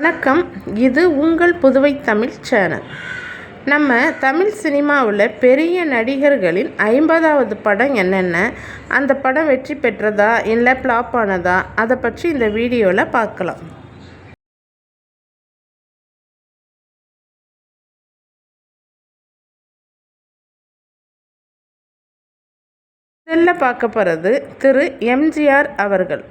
வணக்கம். இது உங்கள் புதுவை தமிழ் சேனல். நம்ம தமிழ் சினிமாவில் பெரிய நடிகர்களின் ஐம்பதாவது படம் என்னென்ன? அந்த படம் வெற்றி பெற்றதா? இல்லை ஃப்ளாப் ஆனதா? அதை பற்றி இந்த வீடியோவில் பார்க்கலாம். முதல்ல பார்க்க போகிறது திரு எம்ஜிஆர் அவர்கள்.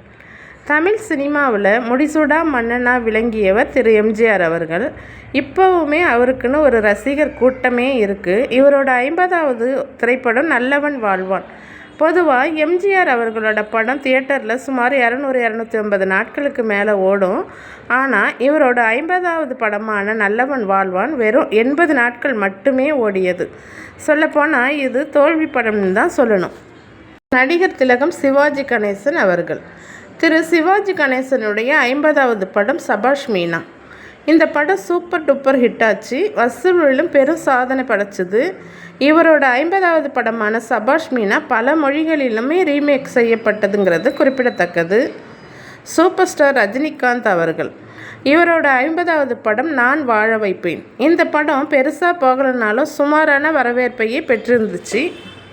தமிழ் சினிமாவில் முடிசூடா மன்னனாக விளங்கியவர் திரு எம்ஜிஆர் அவர்கள். இப்போவுமே அவருக்குன்னு ஒரு ரசிகர் கூட்டமே இருக்குது இவரோட ஐம்பதாவது திரைப்படம் நல்லவன் வாழ்வான். பொதுவாக எம்ஜிஆர் அவர்களோட படம் தியேட்டரில் சுமார் இரநூறு இரநூத்தி ஐம்பது நாட்களுக்கு மேலே ஓடும். ஆனால் இவரோட ஐம்பதாவது படமான நல்லவன் வாழ்வான் வெறும் எண்பது நாட்கள் மட்டுமே ஓடியது. சொல்லப்போனால் இது தோல்வி படம்னு தான் சொல்லணும். நடிகர் திலகம் சிவாஜி கணேசன் அவர்கள். திரு சிவாஜி கணேசனுடைய ஐம்பதாவது படம் சபாஷ் மீனா. இந்த படம் சூப்பர் டூப்பர் ஹிட் ஆச்சு. வசூலிலும் பெரும் சாதனை படைச்சது. இவரோட ஐம்பதாவது படமான சபாஷ் மீனா பல மொழிகளிலுமே ரீமேக் செய்யப்பட்டதுங்கிறது குறிப்பிடத்தக்கது. சூப்பர் ஸ்டார் ரஜினிகாந்த் அவர்கள் இவரோட ஐம்பதாவது படம் நான் வாழ வைப்பேன். இந்த படம் பெருசாக போகலனாலும் சுமாரான வரவேற்பையே பெற்றிருந்துச்சு.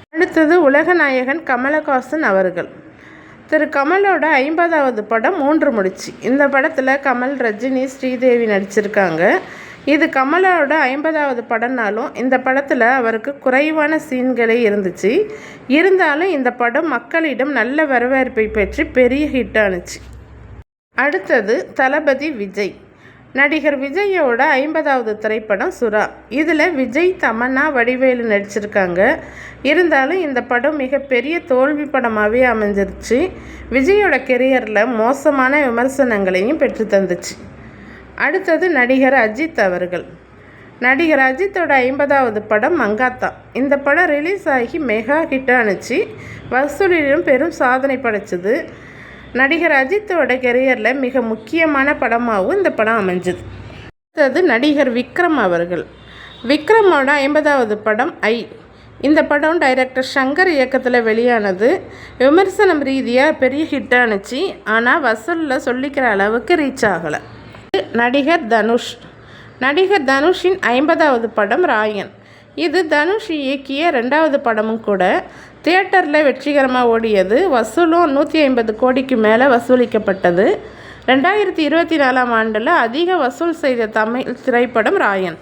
அடுத்தது உலகநாயகன் கமலஹாசன் அவர்கள் திரு கமலோட ஐம்பதாவது படம் மூன்று முடிச்சு. இந்த படத்தில் கமல் ரஜினி ஸ்ரீதேவி நடிச்சிருக்காங்க. இது கமலோட ஐம்பதாவது படம்னாலும் இந்த படத்தில் அவருக்கு குறைவான சீன்களே இருந்துச்சு. இருந்தாலும் இந்த படம் மக்களிடம் நல்ல வரவேற்பை பெற்று பெரிய ஹிட் ஆணுச்சு அடுத்தது தளபதி விஜய். நடிகர் விஜயோட ஐம்பதாவது திரைப்படம் சுறா. இதில் விஜய் தமன்னா வடிவேலு நடிச்சிருக்காங்க. இருந்தாலும் இந்த படம் மிகப்பெரிய தோல்வி படமாகவே அமைஞ்சிருச்சு. விஜயோட கெரியரில் மோசமான விமர்சனங்களையும் பெற்று தந்துச்சு. அடுத்தது நடிகர் அஜித் அவர்கள். நடிகர் அஜித்தோட ஐம்பதாவது படம் மங்காத்தா. இந்த படம் ரிலீஸ் ஆகி மெகா ஹிட் ஆணுச்சு வசூலிலும் பெரும் சாதனை படைச்சது. நடிகர் அஜித்தோட கெரியரில் மிக முக்கியமான படமாகவும் இந்த படம் அமைஞ்சது. அடுத்தது நடிகர் விக்ரம் அவர்கள். விக்ரமோட ஐம்பதாவது படம் ஐ. இந்த படம் டைரக்டர் சங்கர் இயக்கத்தில் வெளியானது. விமர்சனம் ரீதியாக பெரிய ஹிட்டானுச்சு ஆனால் வசூலில் சொல்லிக்கிற அளவுக்கு ரீச் ஆகலை. நடிகர் தனுஷ். நடிகர் தனுஷின் ஐம்பதாவது படம் ராயன். இது தனுஷ் இயக்கிய ரெண்டாவது படமும் கூட தியேட்டரில் வெற்றிகரமாக ஓடியது. வசூலும் நூற்றி ஐம்பது கோடிக்கு மேலே வசூலிக்கப்பட்டது. ரெண்டாயிரத்தி இருபத்தி நாலாம் ஆண்டில் அதிக வசூல் செய்த தமிழ் திரைப்படம் ராயன்.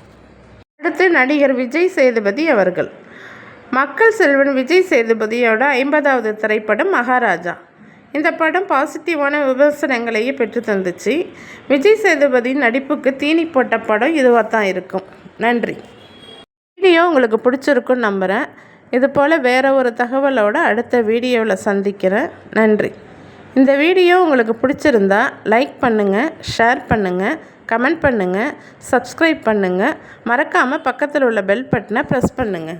அடுத்து நடிகர் விஜய் சேதுபதி அவர்கள். மக்கள் செல்வன் விஜய் சேதுபதியோட ஐம்பதாவது திரைப்படம் மகாராஜா. இந்த படம் பாசிட்டிவான விமர்சனங்களையே பெற்று தந்துச்சு. விஜய் சேதுபதியின் நடிப்புக்கு தீனி போட்ட படம் இதுவாக தான் இருக்கும். நன்றி. வீடியோ உங்களுக்கு பிடிச்சிருக்குன்னு நம்புகிறேன் இது போல் வேறு ஒரு தகவலோடு அடுத்த வீடியோவில் சந்திக்கிறேன். நன்றி. இந்த வீடியோ உங்களுக்கு பிடிச்சிருந்தா லைக் பண்ணுங்கள் ஷேர் பண்ணுங்கள் கமெண்ட் பண்ணுங்கள் சப்ஸ்கிரைப் பண்ணுங்கள் மறக்காமல் பக்கத்தில் உள்ள பெல் பட்டனை ப்ரெஸ் பண்ணுங்கள்